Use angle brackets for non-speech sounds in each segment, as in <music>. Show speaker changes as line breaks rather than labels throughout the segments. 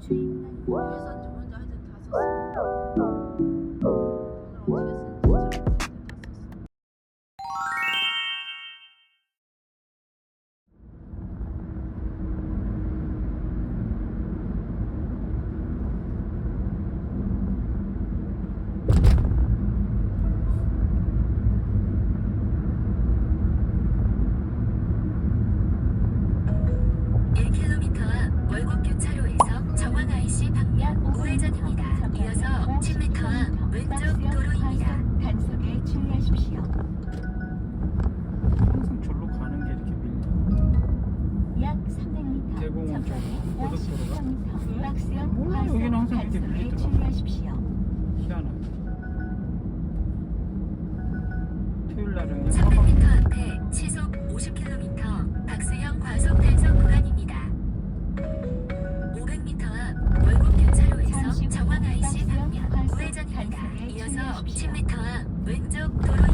주
쪽
전방에
고속도로가?
50km 박스형
몰라, 여기는 항상 이렇게 밀리더라고. 희한하게. 토요일 날은
300m 앞에 시속 50km 박스형 과속 단속 구간입니다. 500m 앞 월곡교 차로에서 정원 IC 방면 우회전입니다. 이어서 10m 앞 왼쪽 도로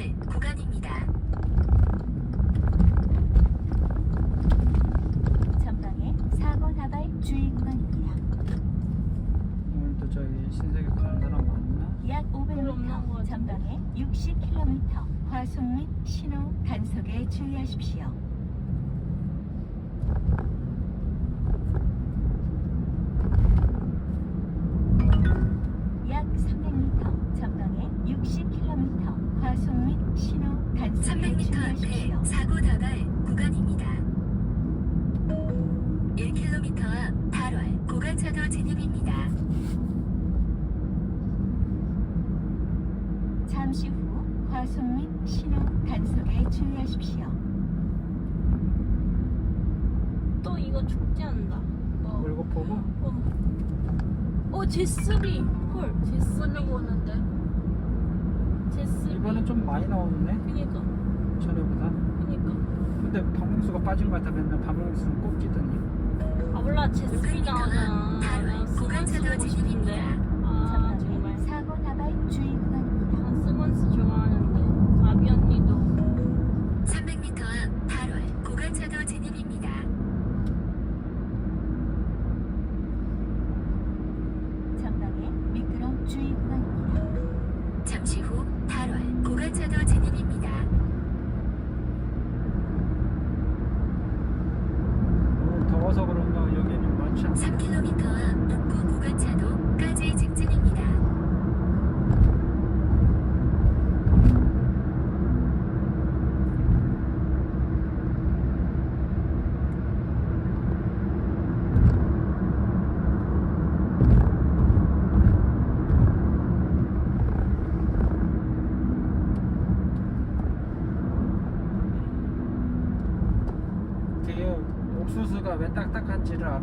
다발 구간입니다.
전방에 사고 다발 주의 구간입니다.
오늘도 저기 신세계 가는 사람 많나?
약
별로 없는 것
500m
같은데.
전방에 60km 과속 및 신호 단속에 주의하십시오. 약 300m 전방에 60km 과속 및 신호 단속에
300m
주의하십시오.
앞에 사고 다발 구간입니다. 1km 앞 8월 고가차도 진입입니다.
잠시 후 과속 및 신호 단속에 주의하십시오.
또 이거 축제한다. 뭐?
물고 보고
어, 어 제스리. 헐, 제스리 보는데. 제스리.
이번엔 좀 많이 나오네
그니까,
전에보다.
그니까.
근데 박명수가 빠진 것 같아 맨날 박명수는 꼽기더니.
아 몰라
500m
나오잖아.
앞 8월
나 스먼스
고가차도
보고 싶은데. 아 정말.
사고 다발 주의 구간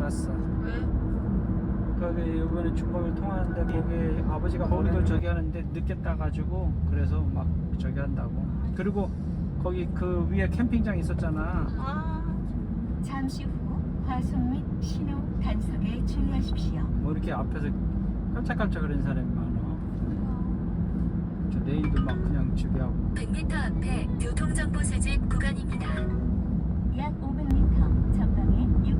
알았어.
왜?
거기 이번에 중범을 통하는데 거기 아버지가 거기도 저기 하는데 늦게 따가지고 그래서 막 저기 한다고. 그리고 거기 그 위에 캠핑장 있었잖아.
아.
잠시 후 과속 및 신호 단속에 주의하십시오.
뭐 이렇게 앞에서 깜짝깜짝 거리는 사람이 많아. 저 내일도 막 그냥 지배하고.
100m 앞에 교통정보 수집 구간입니다.
약 500m 전방에 6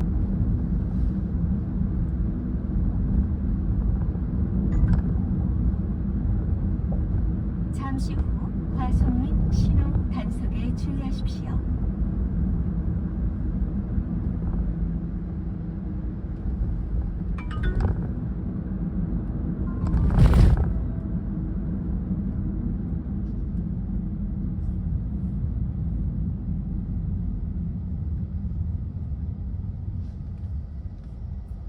잠시 후 과속 및 신호 단속에 주의하십시오.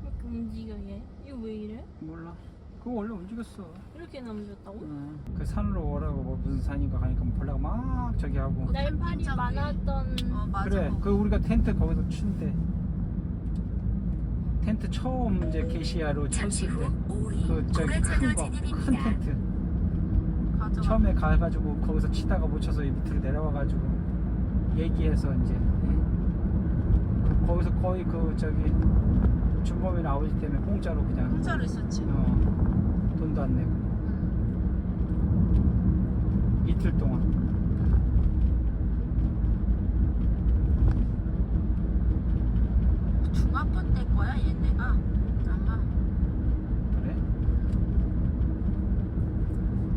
왜 이렇게 움직여 얘? 이거 왜 이래?
몰라. 그거 원래 움직였어.
이렇게 넘겼다고?
응. 그 산으로 오라고 뭐 무슨 산인가 가니까 볼라가 막 저기 하고.
굉장히-
많았던
어 맞아.
그래. 그 우리가 텐트 거기서 춘대. 텐트 처음 이제
잠시
쳤을
후
때.
5위
그 저기 큰 거, 큰
진입입니다.
텐트.
가져가.
처음에 가가지고 거기서 치다가 못 쳐서 이 밑으로 내려와가지고 얘기해서 이제 그 거기서 거의 그 저기 준범이 아버지 때문에 공짜로 그냥
공짜로 있었지.
어, 돈도 안 내고
응.
이틀 동안
중학교 때 거야 얘네가 아마.
그래?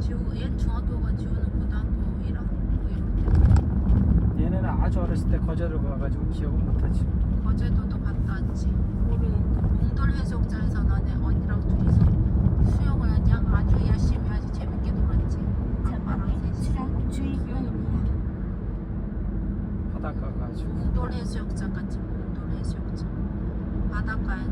지우 얘 중학교가 지우는 고등학교 1학년 뭐 이런 데.
얘네는 아주 어렸을 때 거제를 가가지고 기억은 못하지
거제도도 갔다 왔지.
모르는
몽돌 해수욕장에서 너네 언니랑 둘이서 수영을 아주 열심히 아주 재밌게 놀았지. 아빠랑
전방에
셋이.
수상 주의 구간입니다.
바닷가 가가지고
몽돌 해수욕장 같이 몽돌 해수욕장 바닷가에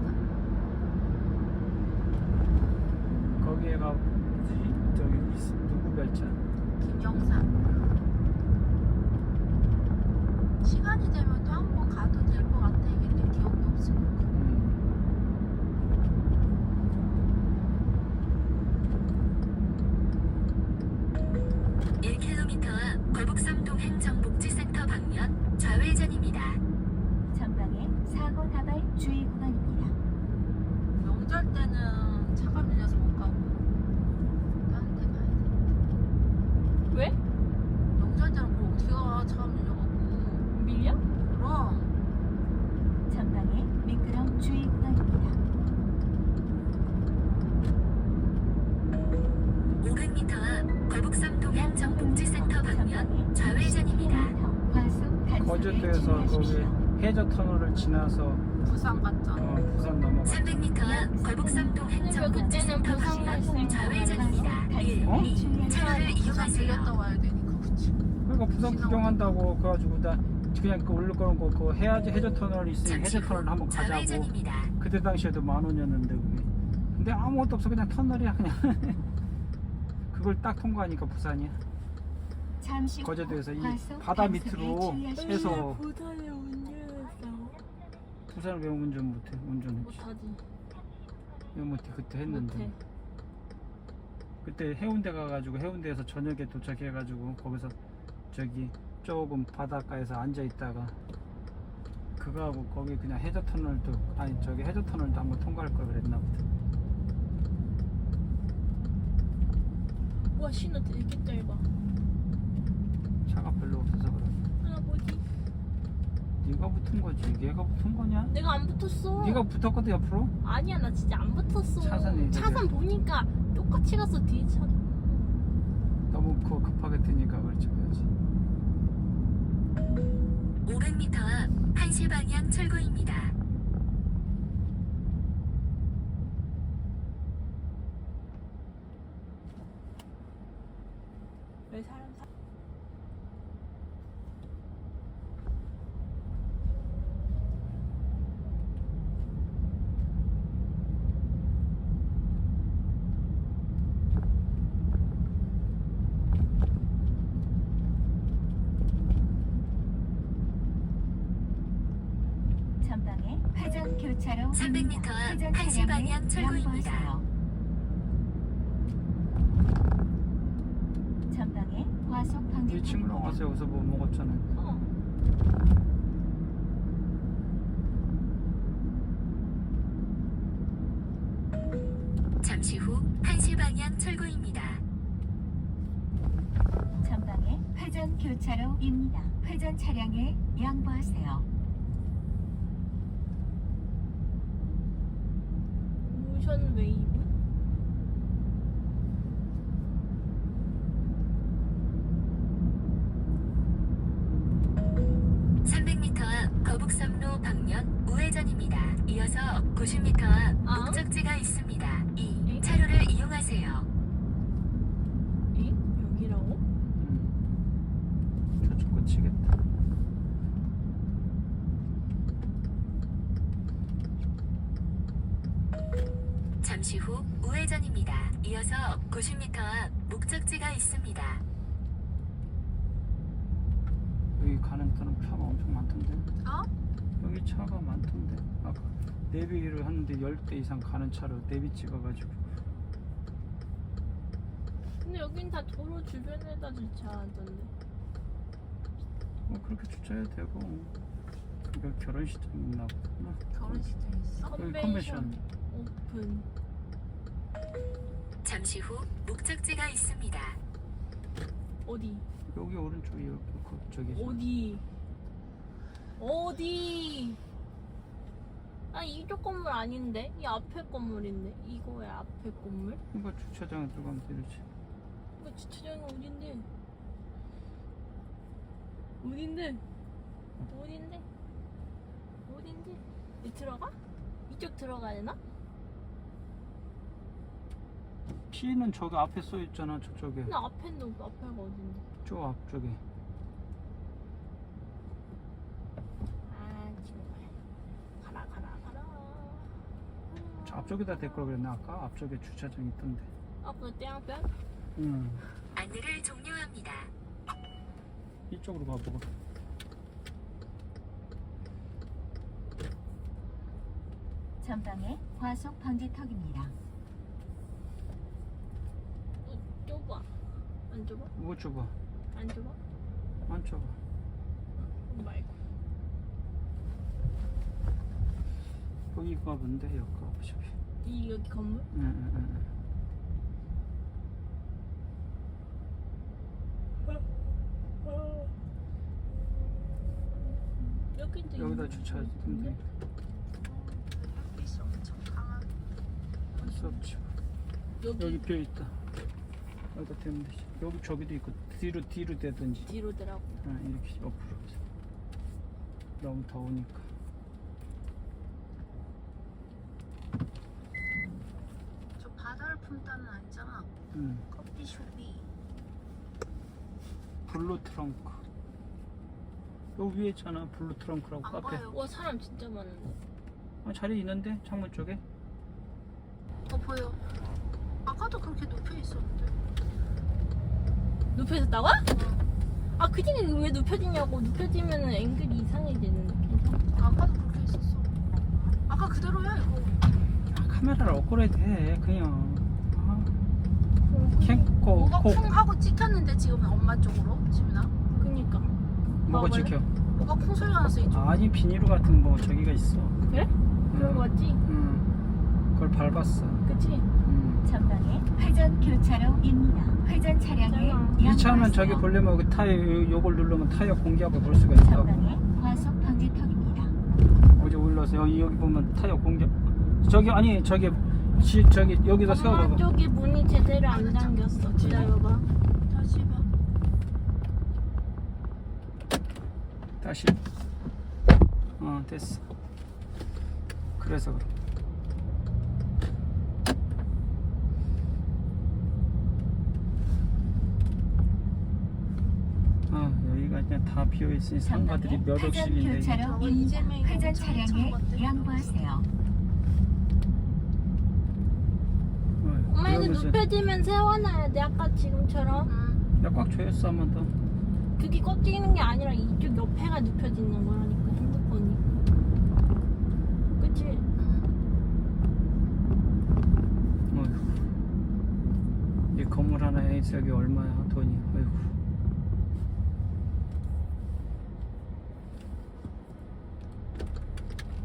거제도에서 거기. 해저 터널을 지나서
부산 갔잖아
어, 부산 넘어가
300m 앞 거북섬 행정 복지센터
부산
방면
갔어요.
좌회전입니다. 1,
어?
2 차로를
부산
이용하세요.
들렸다 와야 되니까 그치
그러니까 부산 구경한다고 그래가지고 나 그냥 그 올릴 거는 거, 그 해야지 해저 터널 있으니 해저 터널 한번
후
가자고
좌회전입니다.
그때 당시에도 만 원이었는데 그게 근데 아무것도 없어 그냥 터널이야 그냥 <laughs> 그걸 딱 통과하니까 부산이야
잠시 후
거제도에서 이 바다 밑으로. 해서
부산에 운전했어
부산을 왜 운전 못해? 운전했지.
못하지
왜 못해? 그때 했는데.
못해.
그때 해운대 가가지고 해운대에서 저녁에 도착해가지고 거기서 저기 조금 바닷가에서 앉아 있다가 그거하고 거기 그냥 해저 터널도 아니 저기 해저 터널도 한번 통과할 걸 그랬나 보다.
와 신호 되게 짧아
차가 별로 없어서 그래.
하나 뭐지?
네가 붙은 거지. 얘가 붙은 거냐?
내가 안 붙었어
네가 붙었거든 옆으로.
아니야 나 진짜 안 붙었어
차선이
차선 보니까 똑같이 갔어 뒤에 차
너무 그거 급하게 뜨니까 그렇지 그렇지.
500m 앞 1시 방향 출구입니다.
왜 사람 사...
전방에 회전 교차로
300m 앞 1시 방향 출구입니다.
전방에 과속
이
방지
친구랑 와서 여기서 뭐 먹었잖아.
어.
잠시 후 1시 방향 출구입니다.
전방에 회전 교차로입니다. 회전 차량에 양보하세요.
모션 웨이브?
삼0 0 m 앞 거북섬로 방면 우회전입니다. 이어서 90m 앞
아?
목적지가 있습니다. 이
에?
차로를 이용하세요. 이어서 90m 앞 목적지가 있습니다.
여기 가는 데는 차가 엄청 많던데.
어?
여기 차가 많던데. 아까 내비를 하는데 10대 이상 가는 차로 내비 찍어가지고.
근데 여긴 다 도로 주변에다 주차하던데.
뭐 그렇게 주차해도 되고. 그러니까 결혼식장 있나 보구나.
결혼식장 있어?
여기
컨벤션 오픈.
잠시 후 목적지가 있습니다.
어디?
여기 오른쪽에 여기 그 저기.
어디? 어디? 아 이쪽 건물 아닌데? 이 앞에 건물인데? 이거야 앞에 건물?
그러니까 주차장에 들어가면 되지.
이거 주차장이 어딘데? 어딘데? 어딘데? 어딘데? 이 들어가? 이쪽 들어가야 되나?
P는 저기 앞에 써 있잖아 저쪽에.
근데 앞에는 없- 앞에가 어딘데?
저 앞쪽에.
아 정말 가라 가라 가라
저 앞쪽에다 댈 걸 그랬나 아까 앞쪽에 주차장 있던데.
아그 땡볕?
응.
안내를 종료합니다.
이쪽으로 가보고.
전방에 과속 방지턱입니다.
어, 좁아 안 좁아?
뭐 좁아?
안 좁아?
안 좁아.
어, 말고
여기가 뭔데 여기가 어차피.
이 여기 건물?
응, 응, 응.
여기도
여기다.
햇빛이 엄청 강한.
할수 없지.
여기,
여기 비어 있다. 여기다 대면 되지. 여기 저기도 있고 뒤로 뒤로 대든지.
뒤로 더라고
응, 이렇게 옆으로. 너무 더우니까.
저 바다를 품다는 아니잖아.
응.
커피숍이.
블루 트렁크. 여기 위에 있잖아. 블루 트렁크라고
안
카페.
보여.
와 사람 진짜 많은데
아, 자리 있는데 창문 쪽에.
어 보여. 아까도 그렇게 눕혀 있었는데.
눕혀졌다고? 아 그중에 왜 눕혀지냐고 눕혀지면 앵글이 이상해지는데 괜찮아
아까도 그렇게 있었어. 아까 그대로야 이거.
아, 카메라를 업그레이드 해. 그냥. 아. 캠코
뭐가
코.
쿵 하고 찍혔는데 지금 엄마 쪽으로 지민아.
그니까
뭐가? 지켜?
뭐가 쿵 소리가 났어 이쪽.
아니 비닐로 같은 뭐 저기가 있어.
그래? 그런 거
응.
같지?
응. 그걸 밟았어.
그치?
응.
전방에 회전 교차로입니다. 회전 차량에
잠깐만.
이 차는. 저기 보려면 그 타이어 요- 요걸 누르면 타이어 공기압을 볼 수가
과속 방지턱입니다.
어제 올라서 여기 여기 보면 타이어 공기압. 저기 아니 저기 지, 저기 여기다
엄마
세워봐봐.
쪽에 문이 제대로 안 잠겼어 기다려봐
다시 봐.
다시. 어 됐어. 그래서 그래. 아 여기가 그냥 다 비어 있으니 상가들이 몇 억씩인데.
회전
엄청
차량에
참 것들이
양보하세요.
어,
엄마 이거 눕혀지면 세워놔야 돼 아까 지금처럼
응.
야, 꽉 조였어 한 번 더.
그게 꽉 끼는 게 아니라 이쪽 옆에가 눕혀지는 거라니까 핸드폰이 그치?
어휴. 이 건물 하나에 저기 얼마야 돈이? 어휴.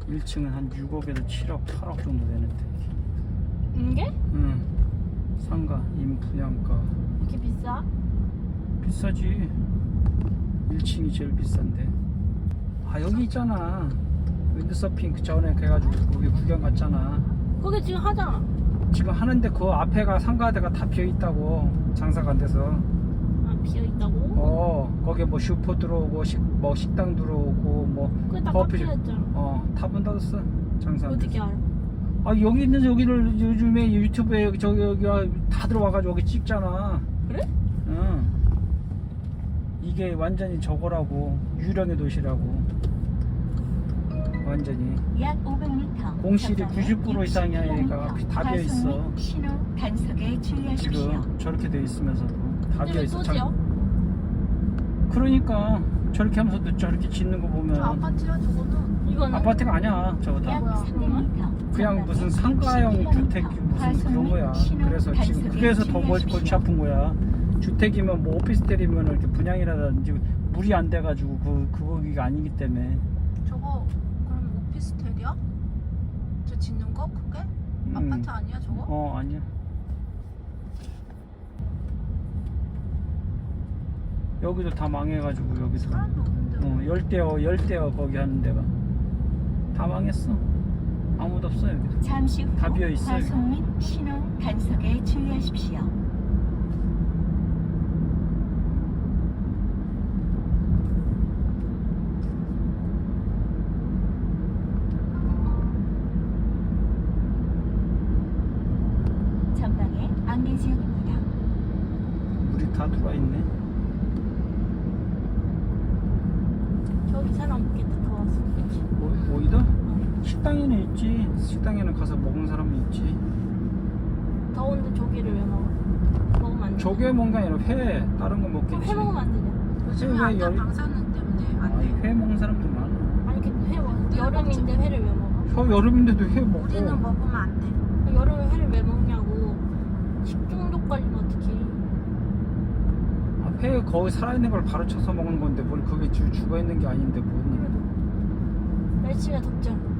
일층은 한 6억에서 7억, 8억 정도 되는데.
이게?
응. 상가, 임부양가.
이렇게 비싸?
비싸지. 1층이 제일 비싼데. 아, 여기 있잖아. 윈드서핑 그 전에 그래가지고 거기 구경 갔잖아.
거기 지금 하잖아
지금 하는데 그 앞에가 상가대가 다 비어 있다고. 장사가 안 돼서.
아 비어 있다고?
어, 거기 뭐 슈퍼 들어오고, 식, 뭐 식당 들어오고, 뭐,
그게 다
커피 숍.
깎여졌잖아
어, 다문 닫았어. 장사. 안
어떻게. 알아?
아, 여기 있는 여기를 요즘에 유튜브에 여기, 저기, 여기가 다 들어와가지고 여기 찍잖아.
그래?
응. 이게 완전히 저거라고. 유령의 도시라고. 완전히
약 500m.
공실이 90% 이상이야, 얘가. 다 비어 있어.
신호 단속에 주의하십시오.
지금 저렇게 돼 있으면서도 다 비어
왜
있어.
또 지어?
그러니까 저렇게 하면서도 저렇게 짓는
거저
보면
아파트야 저거는
이거는
아파트가 아니야 저거
다약
뭐야?
300m.
그냥 무슨 상가형 주택 무슨 그런 거야 그래서 지금 그래서 더 골- 골치 아픈 거야 주택이면 뭐 오피스텔이면 이렇게 분양이라든지 물이 안 돼가지고 그 그거기가 아니기 때문에
저거 그럼 오피스텔이야? 저 짓는 거 그게?
음.
아파트 아니야 저거?
어 아니야 여기도 다 망해가지고
사람도 없는데
어, 열대어 열대어 거기 하는 데가 다 망했어 아무도 없어 여기도
잠시 후
다 비어 있어요.
과속 및 신호 단속에 주의하십시오. 전방에 안개 지역입니다.
물이 다 들어와 있네
저기 사람 없겠다 더워서
어, 어디다? 식당에는 있지 식당에는 가서 먹는 사람은 있지
더운데 조개를 왜 먹어? 먹으면 안 돼.
조개 먹는 게 아니라 회 다른 거
그럼
먹겠지
해 먹으면 안 되냐?
요즘에
왜
안전
열-
방사능 때문에 안
아니
돼.
회 먹는 사람도 많아
아니 근데 회 먹. 여름인데 회를 왜 먹어?
혀 여름인데도 회 먹고
우리는 먹으면 안 돼.
여름에 회를 왜 먹냐고. 식중독 걸리면 어떡해.
아, 회 거기 살아있는 걸 바로 쳐서 먹는 건데 뭘 그게 주, 죽어있는 게 아닌데 뭐
그래도 날씨가 덥잖아.